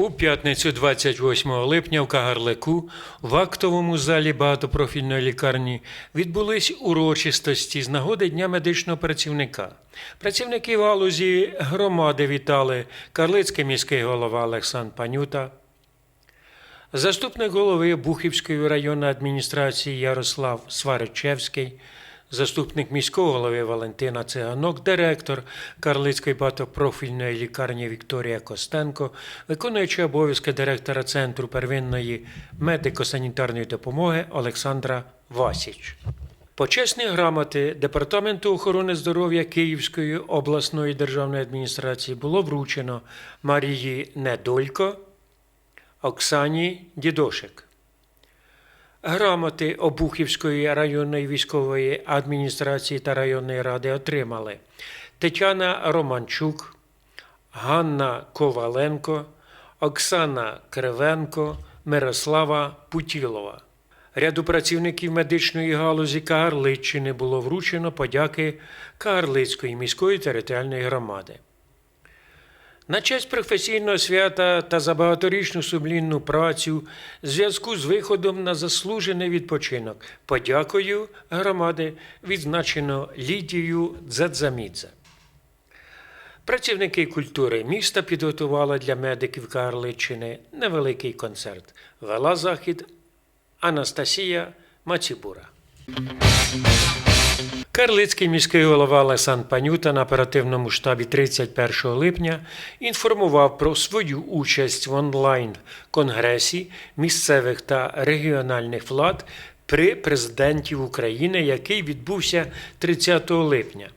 У п'ятницю 28 липня в Кагарлику в актовому залі багатопрофільної лікарні відбулись урочистості з нагоди Дня медичного працівника. Працівники галузі громади вітали Карлицький міський голова Олександр Панюта, заступник голови Бухівської районної адміністрації Ярослав Сваричевський, заступник міського голови Валентина Циганок, директор Карлицької багатопрофільної лікарні Вікторія Костенко, виконуючий обов'язки директора Центру первинної медико-санітарної допомоги Олександра Васіч. Почесні грамоти Департаменту охорони здоров'я Київської обласної державної адміністрації було вручено Марії Недолько, Оксані Дідошик. Грамоти Обухівської районної військової адміністрації та районної ради отримали Тетяна Романчук, Ганна Коваленко, Оксана Кривенко, Мирослава Путілова. Ряду працівників медичної галузі Кагарличчини було вручено подяки Кагарлицької міської територіальної громади. На честь професійного свята та за багаторічну сумлінну працю в зв'язку з виходом на заслужений відпочинок подякою громади відзначено Лідію Дзадзамідзе. Працівники культури міста підготували для медиків Карличчини невеликий концерт. Вела захід Анастасія Мацібура. Карлицький міський голова Олександр Панюта на оперативному штабі 31 липня інформував про свою участь в онлайн-конгресі місцевих та регіональних влад при президенті України, який відбувся 30 липня.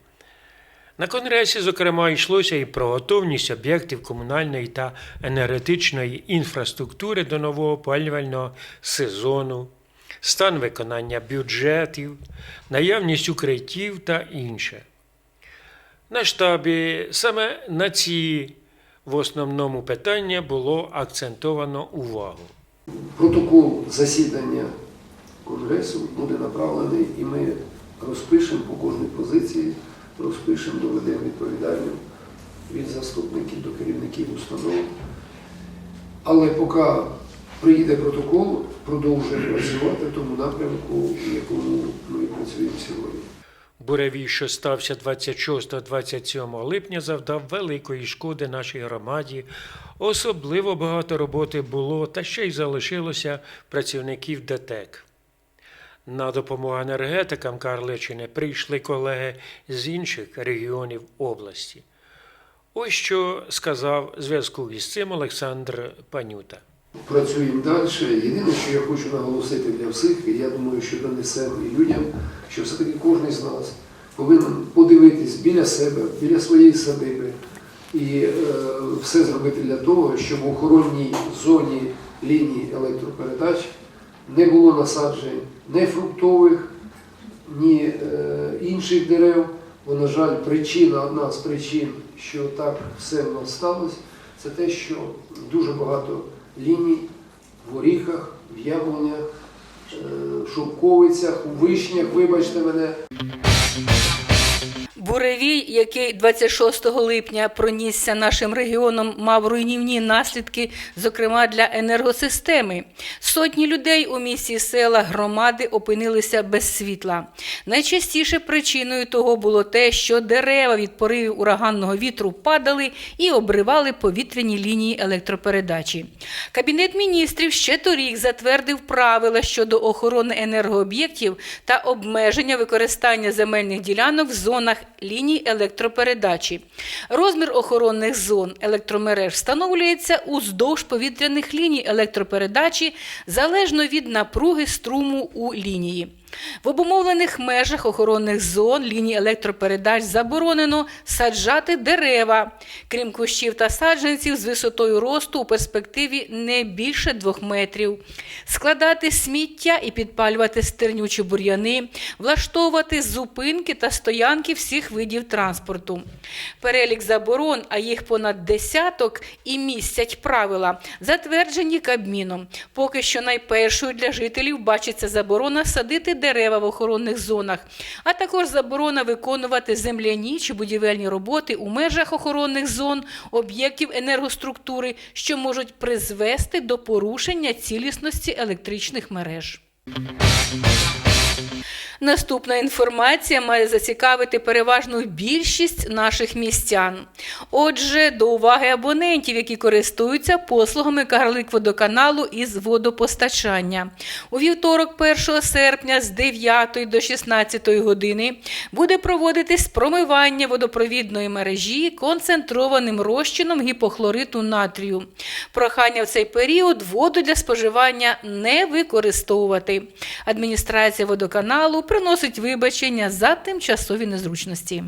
На конгресі, зокрема, йшлося і про готовність об'єктів комунальної та енергетичної інфраструктури до нового опалювального сезону, стан виконання бюджетів, наявність укриттів та інше. На штабі саме на ці в основному питання було акцентовано увагу. Протокол засідання Конгресу буде направлений і ми розпишемо по кожній позиції, розпишемо, доведемо відповідальним від заступників до керівників установ. Але поки приїде протокол, продовжуємо працювати в тому напрямку, в якому ми працюємо сьогодні. Буревій, що стався 26-27 липня, завдав великої шкоди нашій громаді. Особливо багато роботи було та ще й залишилося працівників ДТЕК. На допомогу енергетикам Карличини прийшли колеги з інших регіонів області. Ось що сказав зв'язку із цим Олександр Панюта. Працюємо далі. Єдине, що я хочу наголосити для всіх, і я думаю, що донесемо і людям, що все-таки кожен з нас повинен подивитись біля себе, біля своєї садиби і е, все зробити для того, щоб в охоронній зоні лінії електропередач не було насаджень ні фруктових, ні е, інших дерев. Бо, на жаль, причина, одна з причин, що так все в нас сталося, це те, що дуже багато ліній в горіхах, в яблунях, е, в шовковицях, у вишнях, вибачте мене. Буревій, який 26 липня пронісся нашим регіоном, мав руйнівні наслідки, зокрема для енергосистеми. Сотні людей у місті села громади опинилися без світла. Найчастіше причиною того було те, що дерева від поривів ураганного вітру падали і обривали повітряні лінії електропередачі. Кабінет міністрів ще торік затвердив правила щодо охорони енергооб'єктів та обмеження використання земельних ділянок в зонах ліній електропередачі. Розмір охоронних зон електромереж встановлюється уздовж повітряних ліній електропередачі залежно від напруги струму у лінії. В обумовлених межах охоронних зон ліній електропередач заборонено саджати дерева, крім кущів та саджанців з висотою росту у перспективі не більше двох метрів, складати сміття і підпалювати стернючі бур'яни, влаштовувати зупинки та стоянки всіх видів транспорту. Перелік заборон, а їх понад десяток, і містять правила, затверджені Кабміном. Поки що найпершою для жителів бачиться заборона садити дерева в охоронних зонах, а також заборона виконувати земляні чи будівельні роботи у межах охоронних зон, об'єктів енергоструктури, що можуть призвести до порушення цілісності електричних мереж. Наступна інформація має зацікавити переважну більшість наших містян. Отже, до уваги абонентів, які користуються послугами Кагарлик-водоканалу із водопостачання. У вівторок, 1 серпня з 9 до 16 години буде проводитись промивання водопровідної мережі концентрованим розчином гіпохлориту натрію. Прохання в цей період воду для споживання не використовувати. Адміністрація водоканалу приносить вибачення за тимчасові незручності.